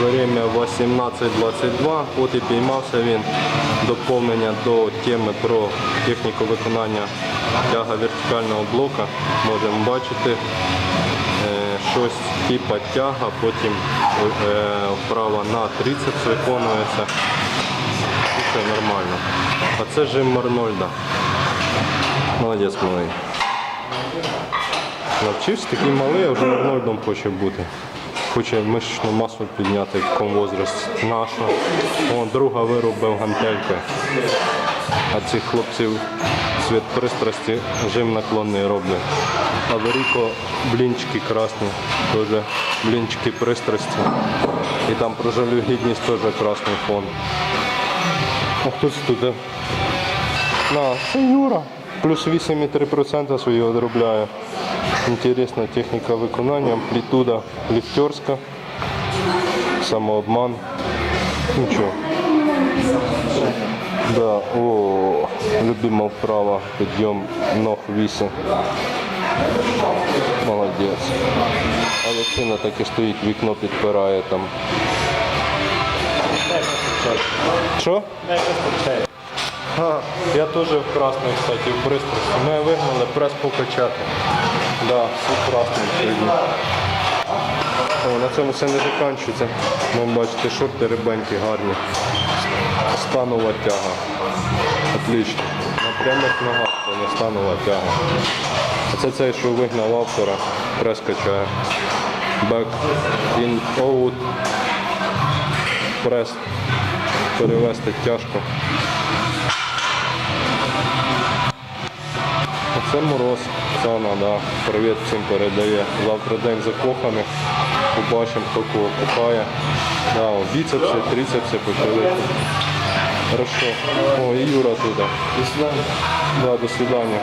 Время 18.22. От і піймався він. Доповнення до теми про техніку виконання тяга вертикального блока. Можемо бачити е, щось типа тяга, потім е, вправо на 30 виконується. І Все нормально. А це жим Марнольда. Молодець малий. Навчився такий малий, а вже Арнольдом хоче бути. Хоче мишечну масу підняти в такому возрасті. Наша. О, друга виробив гантельки. А цих хлопців світ пристрасті жим наклонний роблять. А Веріко блінчики красні, теж блінчики пристрасті. І там про жалюгідність теж красний фон. А хто це туди? На, це Юра. Плюс 8,3% свої одробляє. Інтересна техніка виконання, амплітуда ліфтерська, самообман. Нічого. Да, о, любима вправа, підйом ног віси. Молодець. А Яцина так і стоїть, вікно підпирає там. Що? А, я теж в красний, кстати, в пристрасті. Мене вигнали прес покачати. Да, все красний сьогодні. О, на цьому все не закінчується. Ви бачите, шорти рибенькі гарні. Станова тяга. Отлично. На прямих ногах це не станова тяга. А це цей, що вигнав автора, прес качає. Back in out. Прес. Перевести тяжко. Це мороз, Оксана, да. Привіт всім передає. Завтра день закоханих. Побачимо, хто кого кохає. Да, біцепси, трицепси почали. Хорошо. О, і Юра туди. До свидання. Да, до свидання.